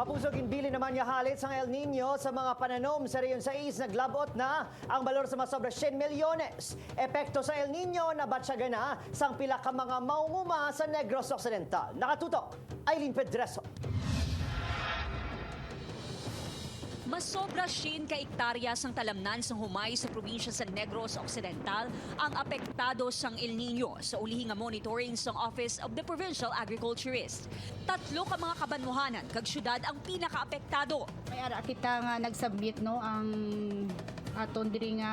Mapusog inbili naman niya halit sa El Nino sa mga pananom sa Reyon 6 naglabot na ang balor sa masobra 100 milyones. Epekto sa El Nino na batsaga na sang pila ka mga maunguma sa Negros Occidental. Nakatutok, Aileen Pedreso. Mas sobra shin ka ektarya sang talamnan sang humay sa probinsya sa Negros Occidental ang apektado sang El Nino sa ulihi nga monitoring sang Office of the Provincial Agriculturist. Tatlo ka mga kabanmuhanan kag syudad ang pinakaapektado. May ara kita nga nagsubmit no ang aton diri nga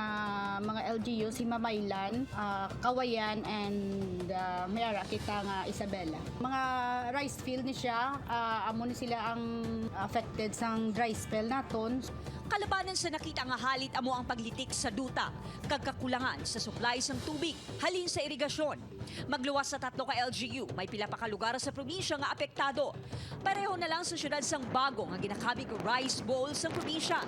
mga LGU si Mamaylan, ah, Kawayan and ah, may ara kita nga Isabela. Mga rice field ni siya, ah, amo ni sila ang affected sang dry spell naton. Kalabanan sa nakita nga halit amo ang paglitik sa duta, kag kakulangan sa supply sang tubig, halin sa irigasyon. Magluwas sa tatlo ka LGU, may pila pa ka lugar sa probinsya nga apektado. Pareho na lang sa syudad sang bago nga ginakabig rice bowl sang probinsya.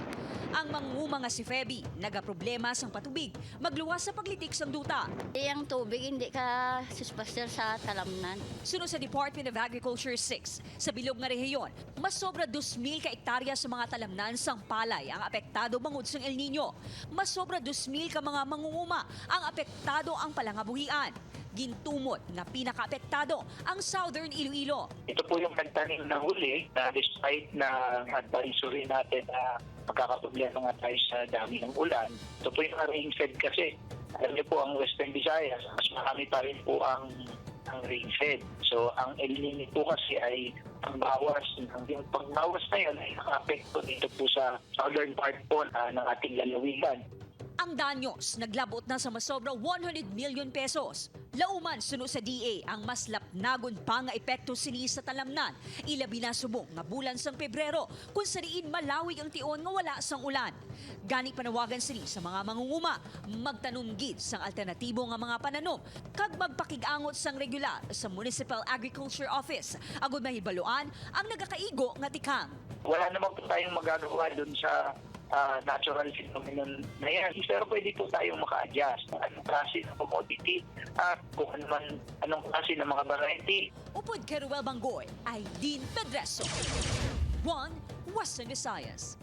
Ang manguma nga si Feby, nagaproblema sang patubig, magluwas sa paglitik sang duta. Iyang tubig hindi ka suspaster sa talamnan. Sunod sa Department of Agriculture 6, sa bilog nga rehiyon, mas sobra 2,000 ka ektarya sa mga talamnan sang palay ang apektado bangod sang El Nino. Mas sobra 2,000 ka mga mangunguma ang apektado ang palangabuhian. Gintumot nga pinakaapektado ang Southern Iloilo. Ito po yung nagtanim na huli na despite na advisory natin na magkakaproblema nga tayo sa dami ng ulan. Ito po yung rain-fed kasi. Alam niyo po ang Western Visayas, mas marami pa rin po ang ang rain-fed. So ang El Nino po kasi ay ang bawas. Yung pagbawas na yun ay nakapekto dito po sa southern part po ah, ng ating lalawigan. Ang danyos naglabot na sa masobra 100 million pesos. Lauman suno sa DA ang mas lapnagon pa nga epekto sini sa talamnan. Ilabi na subong nga bulan sang Pebrero kung sariin malawi ang tion nga wala sang ulan. Gani panawagan sini sa mga mangunguma magtanom gid sang alternatibo nga mga pananom kag magpakigangot sang regular sa Municipal Agriculture Office agud mahibaluan ang nagakaigo nga tikang. wala naman po tayong magagawa dun sa ah, natural phenomenon na yan. Pero pwede po tayong maka-adjust ng anong klase ng commodity at kung ano man, anong klase ng mga variety. Upod kay Ruel Banggoy ay Dean Pedreso. One, Western Visayas.